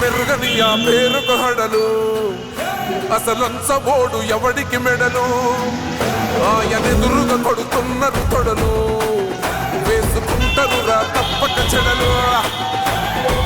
మెరుగని ఆ పేరుకు హడలు. అసలంచబోడు ఎవడికి మెడలు? ఆయనెదురుగా కొడుతున్నారు తొడలు. వేసుకుంటారు రా తప్పక చెడలు.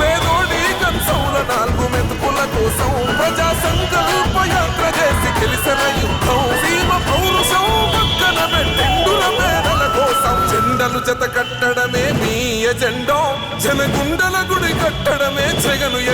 పేదోడి కంచౌల నాలుగు మెతుకుల కోసం ప్రజా సంకల్ప యాత్ర చేసి గెలిసిన యుద్ధం. సీమ పౌరుషం పక్కన పెట్టెండుల మేడల కోసం. జెండలు జత కట్టడమే మీ ఎజెండో. జనగుండల గుడి కట్టడం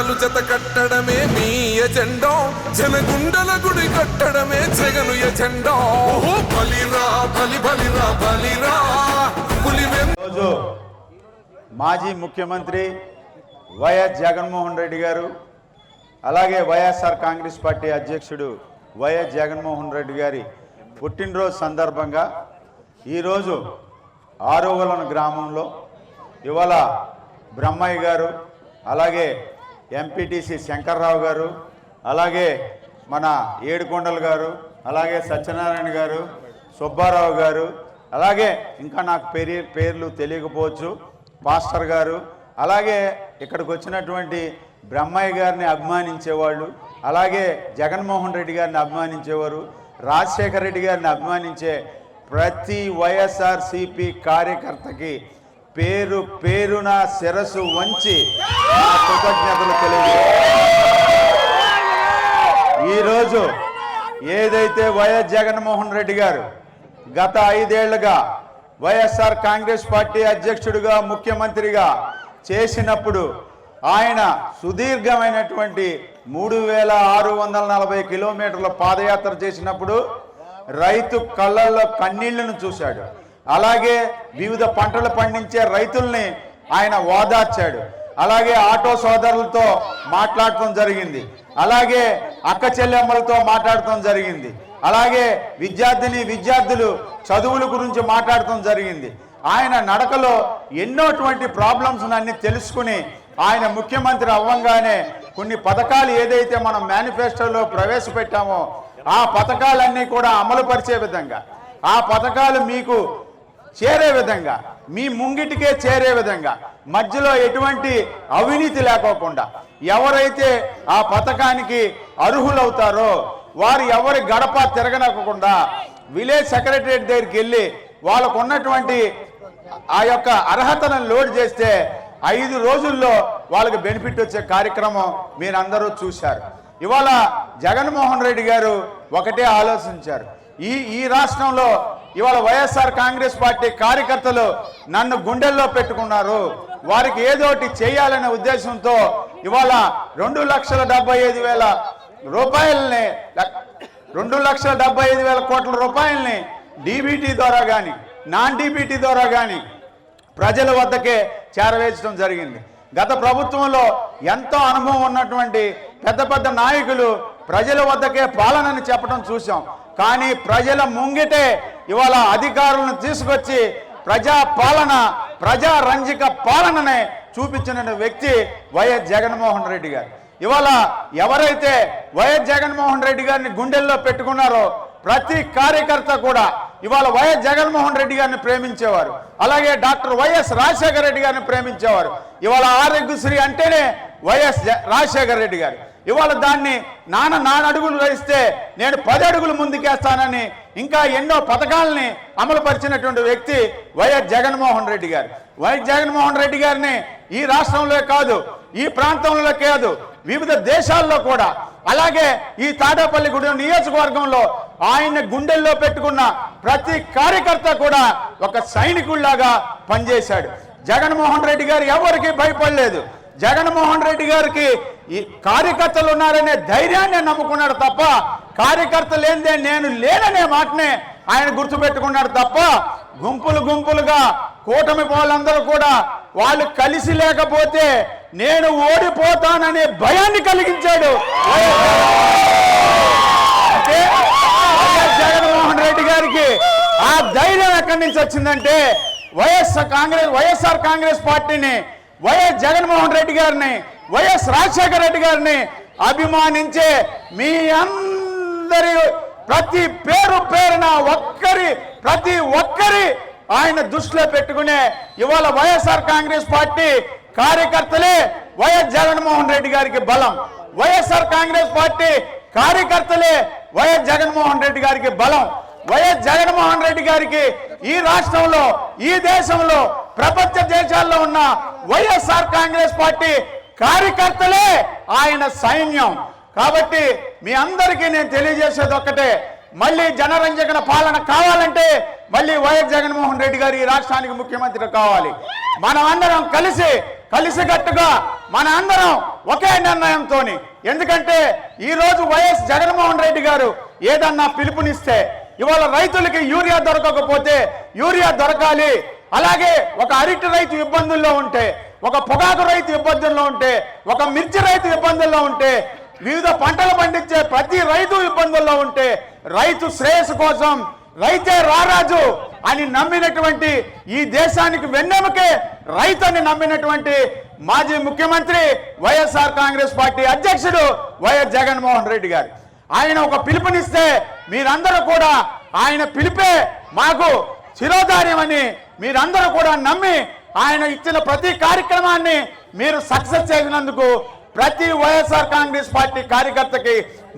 జెండలు జత కట్టడమే మీ ఎజెండో. జనగుండల గుడి కట్టడమే జగను ఎజెండో. బలిరా బలి బలిరా బలిరా. రోజు మాజీ ముఖ్యమంత్రి వైఎస్ జగన్మోహన్ రెడ్డి గారు అలాగే వైఎస్ఆర్ కాంగ్రెస్ పార్టీ అధ్యక్షుడు వైఎస్ జగన్మోహన్ రెడ్డి గారి పుట్టినరోజు సందర్భంగా ఈరోజు ఆరోగలం గ్రామంలో ఇవాళ బ్రహ్మయ్య గారు అలాగే ఎంపీటీసీ శంకర్రావు గారు అలాగే మన ఏడుకొండలు గారు అలాగే సత్యనారాయణ గారు సుబ్బారావు గారు అలాగే ఇంకా నాకు పేరు పేర్లు తెలియకపోవచ్చు పాస్టర్ గారు అలాగే ఇక్కడికి వచ్చినటువంటి బ్రహ్మయ్య గారిని అభిమానించేవాళ్ళు అలాగే జగన్మోహన్ రెడ్డి గారిని అభిమానించేవారు రాజశేఖర రెడ్డి గారిని అభిమానించే ప్రతి వైఎస్ఆర్సిపి కార్యకర్తకి పేరు పేరున శిరస్సు వంచి నా కృతజ్ఞతలు తెలియజేస్తాను ఈరోజు ఏదైతే వైఎస్ జగన్మోహన్ రెడ్డి గారు గత ఐదేళ్ళుగా వైఎస్ఆర్ కాంగ్రెస్ పార్టీ అధ్యక్షుడిగా ముఖ్యమంత్రిగా చేసినప్పుడు ఆయన సుదీర్ఘమైనటువంటి మూడు వేల ఆరు వందల నలభై కిలోమీటర్ల పాదయాత్ర చేసినప్పుడు రైతు కళ్ళల్లో కన్నీళ్ళను చూశాడు. అలాగే వివిధ పంటలు పండించే రైతుల్ని ఆయన ఓదార్చాడు అలాగే ఆటో సోదరులతో మాట్లాడటం జరిగింది. అలాగే అక్క చెల్లెమ్మలతో మాట్లాడటం జరిగింది. అలాగే విద్యార్థిని విద్యార్థులు చదువుల గురించి మాట్లాడటం జరిగింది. ఆయన నడకలో ఎన్నోటువంటి ప్రాబ్లమ్స్ అన్ని తెలుసుకుని ఆయన ముఖ్యమంత్రి అవ్వంగానే కొన్ని పథకాలు ఏదైతే మనం మేనిఫెస్టోలో ప్రవేశపెట్టామో ఆ పథకాలన్నీ కూడా అమలు పరిచే విధంగా. ఆ పథకాలు మీకు చేరే విధంగా మీ ముంగిటికే చేరే విధంగా మధ్యలో ఎటువంటి అవినీతి లేకోకుండా ఎవరైతే ఆ పథకానికి అర్హులవుతారో వారు ఎవరి గడప తిరగనకుండా విలేజ్ సెక్రటరియట్ దగ్గరికి వెళ్ళి వాళ్ళకు ఉన్నటువంటి ఆ యొక్క అర్హతను లోడ్ చేస్తే ఐదు రోజుల్లో వాళ్ళకి బెనిఫిట్ వచ్చే కార్యక్రమం మీరందరూ చూశారు. ఇవాళ జగన్మోహన్ రెడ్డి గారు ఒకటే ఆలోచించారు. ఈ ఈ రాష్ట్రంలో ఇవాళ వైఎస్ఆర్ కాంగ్రెస్ పార్టీ కార్యకర్తలు నన్ను గుండెల్లో పెట్టుకున్నారు. వారికి ఏదోటి చేయాలనే ఉద్దేశంతో ఇవాళ రెండు లక్షల డెబ్బై ఐదు వేల రూపాయలని రెండు లక్షల డెబ్బై ఐదు వేల కోట్ల రూపాయలని డీబీటీ ద్వారా కానీ నాన్ డీబీటీ ద్వారా కానీ ప్రజల వద్దకే చేరవేర్చడం జరిగింది. గత ప్రభుత్వంలో ఎంతో అనుభవం ఉన్నటువంటి పెద్ద పెద్ద నాయకులు ప్రజల వద్దకే పాలనని చెప్పడం చూసాం కానీ ప్రజల ముంగిటే ఇవాళ అధికారులను తీసుకొచ్చి ప్రజా పాలన ప్రజా రంజిక పాలననే చూపించిన వ్యక్తి వైఎస్ జగన్మోహన్ రెడ్డి గారు. ఇవాళ ఎవరైతే వైఎస్ జగన్మోహన్ రెడ్డి గారిని గుండెల్లో పెట్టుకున్నారో ప్రతి కార్యకర్త కూడా ఇవాళ వైఎస్ జగన్మోహన్ రెడ్డి గారిని ప్రేమించేవారు. అలాగే డాక్టర్ వైఎస్ రాజశేఖర రెడ్డి గారిని ప్రేమించేవారు. ఇవాళ ఆరోగ్యశ్రీ అంటేనే వైఎస్ జ- రాజశేఖర రెడ్డి గారు. ఇవాళ దాన్ని నాన్న నాన్న అడుగులు వేస్తే నేను పది అడుగులు ముందుకేస్తానని ఇంకా ఎన్నో పథకాలని అమలు పరిచినటువంటి వ్యక్తి వైఎస్ జగన్మోహన్ రెడ్డి గారు. వైఎస్ జగన్మోహన్ రెడ్డి గారిని ఈ రాష్ట్రంలో కాదు ఈ ప్రాంతంలో కాదు వివిధ దేశాల్లో కూడా. అలాగే ఈ తాడేపల్లిగూడెం నియోజకవర్గంలో ఆయన గుండెల్లో పెట్టుకున్న ప్రతి కార్యకర్త కూడా ఒక సైనికుల్లాగా పనిచేశాడు. జగన్మోహన్ రెడ్డి గారు ఎవరికి భయపడలేదు. జగన్మోహన్ రెడ్డి గారికి ఈ కార్యకర్తలు ఉన్నారనే ధైర్యాన్ని నమ్ముకున్నాడు తప్ప కార్యకర్త లేనిదే నేను లేననే మాటనే ఆయన గుర్తుపెట్టుకున్నాడు తప్ప గుంపులు గుంపులుగా కూటమి వాళ్ళందరూ కూడా వాళ్ళు కలిసి లేకపోతే నేను ఓడిపోతాననే భయాన్ని కలిగించాడు. అంటే వైఎస్ జగన్మోహన్ రెడ్డి గారికి ఆ ధైర్యం ఎక్కడి నుంచి వచ్చిందంటే వైఎస్ కాంగ్రెస్ వైఎస్ఆర్ కాంగ్రెస్ పార్టీని వైఎస్ జగన్మోహన్ రెడ్డి గారిని వైఎస్ రాజశేఖర రెడ్డి గారిని అభిమానించే మీ అందరి ప్రతి పేరు పేరున ఒక్కరి ప్రతి ఒక్కరి ఆయన దృష్టిలో పెట్టుకునే ఇవాళ వైఎస్ఆర్ కాంగ్రెస్ పార్టీ కార్యకర్తలే వైఎస్ జగన్మోహన్ రెడ్డి గారికి బలం. వైఎస్ఆర్ కాంగ్రెస్ పార్టీ కార్యకర్తలే వైఎస్ జగన్మోహన్ రెడ్డి గారికి బలం. వైఎస్ జగన్మోహన్ రెడ్డి గారికి ఈ రాష్ట్రంలో ఈ దేశంలో ప్రపంచ దేశాల్లో ఉన్న వైఎస్ఆర్ కాంగ్రెస్ పార్టీ కార్యకర్తలే ఆయన సైన్యం. కాబట్టి మీ అందరికీ నేను తెలియజేసేది ఒక్కటే మళ్ళీ జనరంజకన పాలన కావాలంటే మళ్ళీ వైఎస్ జగన్మోహన్ రెడ్డి గారు ఈ రాష్ట్రానికి ముఖ్యమంత్రి కావాలి. మనం అందరం కలిసి కలిసికట్టుగా మన అందరం ఒకే నిర్ణయంతో ఎందుకంటే ఈ రోజు వైఎస్ జగన్మోహన్ రెడ్డి గారు ఏదన్నా పిలుపునిస్తే ఇవాళ రైతులకి యూరియా దొరకకపోతే యూరియా దొరకాలి. అలాగే ఒక అరటి రైతు ఇబ్బందుల్లో ఉంటే ఒక పొగాకు రైతు ఇబ్బందుల్లో ఉంటే ఒక మిర్చి రైతు ఇబ్బందుల్లో ఉంటే వివిధ పంటలు పండించే ప్రతి రైతు ఇబ్బందుల్లో ఉంటే రైతు శ్రేయస్సు కోసం రైతే రారాజు అని నమ్మినటువంటి ఈ దేశానికి వెన్నెముకే రైతు అని నమ్మినటువంటి మాజీ ముఖ్యమంత్రి వైఎస్ఆర్ కాంగ్రెస్ పార్టీ అధ్యక్షుడు వైఎస్ జగన్మోహన్ రెడ్డి గారు. ఆయన ఒక పిలుపునిస్తే మీరందరూ కూడా ఆయన పిలిపే మాకు శిరోధార్యమని మీరందరూ కూడా నమ్మి ఆయన ఇచ్చిన ప్రతి కార్యక్రమాన్ని మీరు సక్సెస్ చేసినందుకు ప్రతి వైఎస్ఆర్ కాంగ్రెస్ పార్టీ కార్యకర్తకి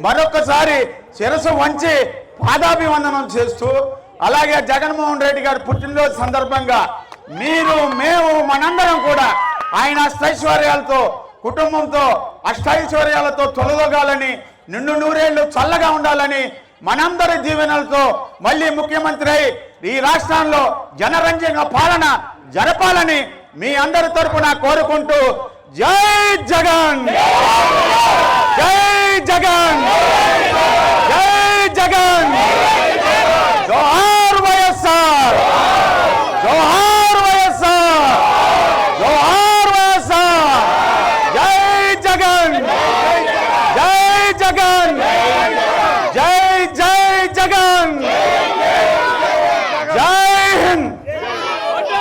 మరొకసారి శిరసు వంచి పాదాభివందనం చేస్తూ అలాగే జగన్మోహన్ రెడ్డి గారి పుట్టినరోజు సందర్భంగా మీరు మేము మనందరం కూడా ఆయన అష్టైశ్వర్యాలతో కుటుంబంతో అష్టైశ్వర్యాలతో తొలదొగాలని నిండు నూరేళ్ళు చల్లగా ఉండాలని మనందరి దీవెనలతో మళ్ళీ ముఖ్యమంత్రి అయి ఈ రాష్ట్రంలో జనరంజక పాలన జరపాలని మీ అందరి తరపున కోరుకుంటూ జై జగన్! జై జగన్!